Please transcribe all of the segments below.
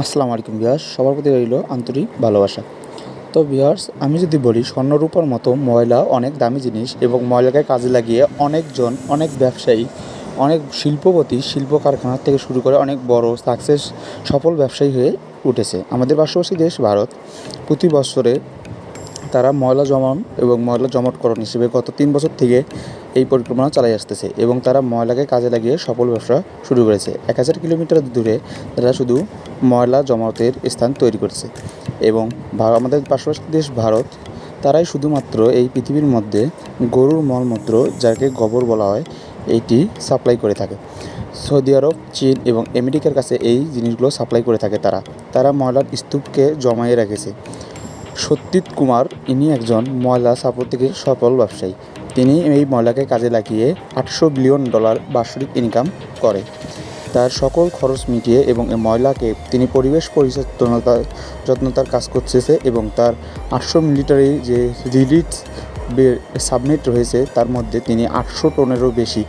আসসালামু আলাইকুম বিহার্স সবার প্রতি রইল আন্তরিক ভালোবাসা। তো বিহার্স আমি যদি বলি, স্বর্ণরূপার মতো ময়লা অনেক দামি জিনিস এবং ময়লাকে কাজে লাগিয়ে অনেকজন, অনেক ব্যবসায়ী, অনেক শিল্পপতি শিল্প কারখানা থেকে শুরু করে অনেক বড় সাকসেস সফল ব্যবসায়ী হয়ে উঠেছে। আমাদের পার্শ্ববর্তী দেশ ভারত, প্রতি বছরে তারা ময়লা জমান এবং ময়লা জমাটকরণ হিসেবে গত তিন বছর থেকে এই পরিকল্পনা চালিয়ে আসতেছে এবং তারা ময়লাকে কাজে লাগিয়ে সফল ব্যবসা শুরু করেছে। এক হাজার কিলোমিটার দূরে তারা শুধু ময়লা জমাতের স্থান তৈরি করছে এবং আমাদের পার্শ্ববর্তী দেশ ভারত, তারাই শুধুমাত্র এই পৃথিবীর মধ্যে গরুর মলমূত্র যাকে গোবর বলা হয় এইটি সাপ্লাই করে থাকে। সৌদি আরব, চীন এবং আমেরিকার কাছে এই জিনিসগুলো সাপ্লাই করে থাকে তারা। তারা ময়লার স্তূপকে জমায়ে রেখেছে। সত্যিত কুমার, ইনি একজন ময়লা সাপোর্ট থেকে সফল ব্যবসায়ী। তিনি এই ময়লাকে কাজে লাগিয়ে আটশো বিলিয়ন ডলার বার্ষিক ইনকাম করে। তার সকল খরচ মিটিয়ে এবং এই ময়লাকে তিনি পরিবেশ পরিচ্ছন্নতা, যত্নতার কাজ করতেছে এবং তার আটশো মিলিটারি যে রিলিজ সাবমিট রয়েছে, তার মধ্যে তিনি আটশো টনেরও বেশি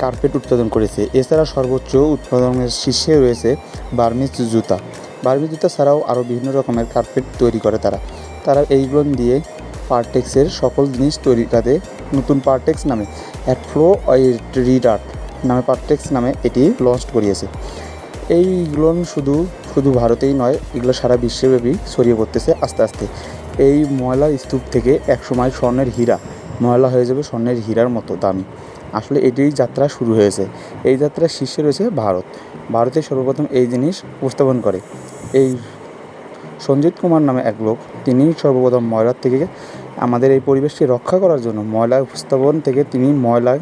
কার্পেট উৎপাদন করেছে। এছাড়া সর্বোচ্চ উৎপাদনের শীর্ষে রয়েছে বার্মিজ জুতা। বার্মিজ জুতা ছাড়াও আরও বিভিন্ন রকমের কার্পেট তৈরি করে তারা। তারা এইগুলো দিয়ে পার্টেক্সের সকল জিনিস তৈরি কাজে নতুন পার্টেক্স নামে অ্যাটফ্লো রিডার নামে পার্টেক্স নামে এটি লঞ্চ করিয়েছে। এইগুলো শুধু শুধু ভারতেই নয়, এগুলো সারা বিশ্বব্যাপী ছড়িয়ে পড়তেছে আস্তে আস্তে। এই ময়লার স্তূপ থেকে একসময় স্বর্ণের হীরা, ময়লা হয়ে যাবে স্বর্ণের হীরার মতো দামি। আসলে এটিই যাত্রা শুরু হয়েছে। এই যাত্রার শীর্ষে রয়েছে ভারত। ভারতে সর্বপ্রথম এই জিনিস উপস্থাপন করে। এই সঞ্জিত কুমার নামে এক লোক। তিনি সর্বপ্রথম ময়লার থেকে আমাদের এই পরিবেশকে রক্ষা করার জন্য ময়লা উপস্থাপন থেকে তিনি ময়লা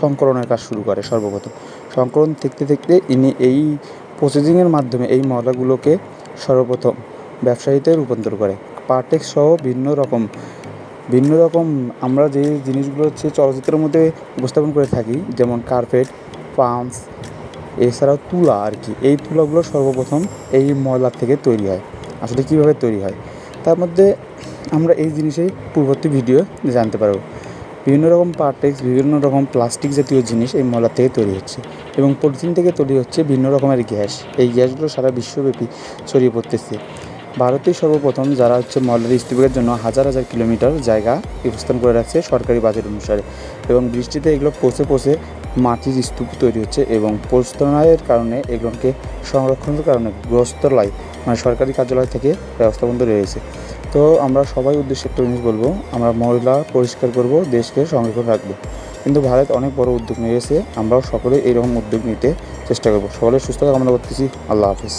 সংকলনের কাজ শুরু করে সর্বপ্রথম। সংকলন দেখতে দেখতে ইনি এই প্রসেসিংয়ের মাধ্যমে এই ময়লাগুলোকে সর্বপ্রথম ব্যবসায়ীতে রূপান্তর করে। পার্টেক্স সহ ভিন্ন রকম ভিন্ন রকম আমরা যে জিনিসগুলো হচ্ছে চলচ্চিত্রের মধ্যে উপস্থাপন করে থাকি, যেমন কার্পেট পাম্পস এছাড়াও তুলা আর কি, এই তুলাগুলো সর্বপ্রথম এই ময়লার থেকে তৈরি হয়। আসলে কীভাবে তৈরি হয়। তার মধ্যে আমরা এই জিনিসেই পূর্ববর্তী ভিডিও জানতে পারব। বিভিন্ন রকম পার্টেক্স বিভিন্ন রকম প্লাস্টিক জাতীয় জিনিস এই ময়লা থেকে তৈরি হচ্ছে এবং পলিথিন থেকে তৈরি হচ্ছে ভিন্ন রকমের গ্যাস। এই গ্যাসগুলো সারা বিশ্বব্যাপী ছড়িয়ে পড়তেছে। ভারতেই সর্বপ্রথম যারা হচ্ছে ময়লার স্তূপের জন্য হাজার হাজার কিলোমিটার জায়গা স্থান করে রাখছে সরকারি বাজেট অনুসারে এবং বৃষ্টিতে এগুলো পচে পচে মাটির স্তূপ তৈরি হচ্ছে এবং প্রস্তনায়ের কারণে এগুলোকে সংরক্ষণের কারণে গ্রস্তলায় মানে সরকারি কার্যালয় থেকে ব্যবস্থা বন্ধ রয়েছে। তো আমরা সবাই উদ্দেশ্যে একটা জিনিস বলব, আমরা ময়লা পরিষ্কার করব, দেশকে সংরক্ষণ রাখব। কিন্তু ভারত অনেক বড় উদ্যোগ নিয়েছে, আমরাও সকলে এরকম উদ্যোগ নিতে চেষ্টা করব। সকলে সুস্থতা কামনা করতেছি। আল্লাহ হাফিজ।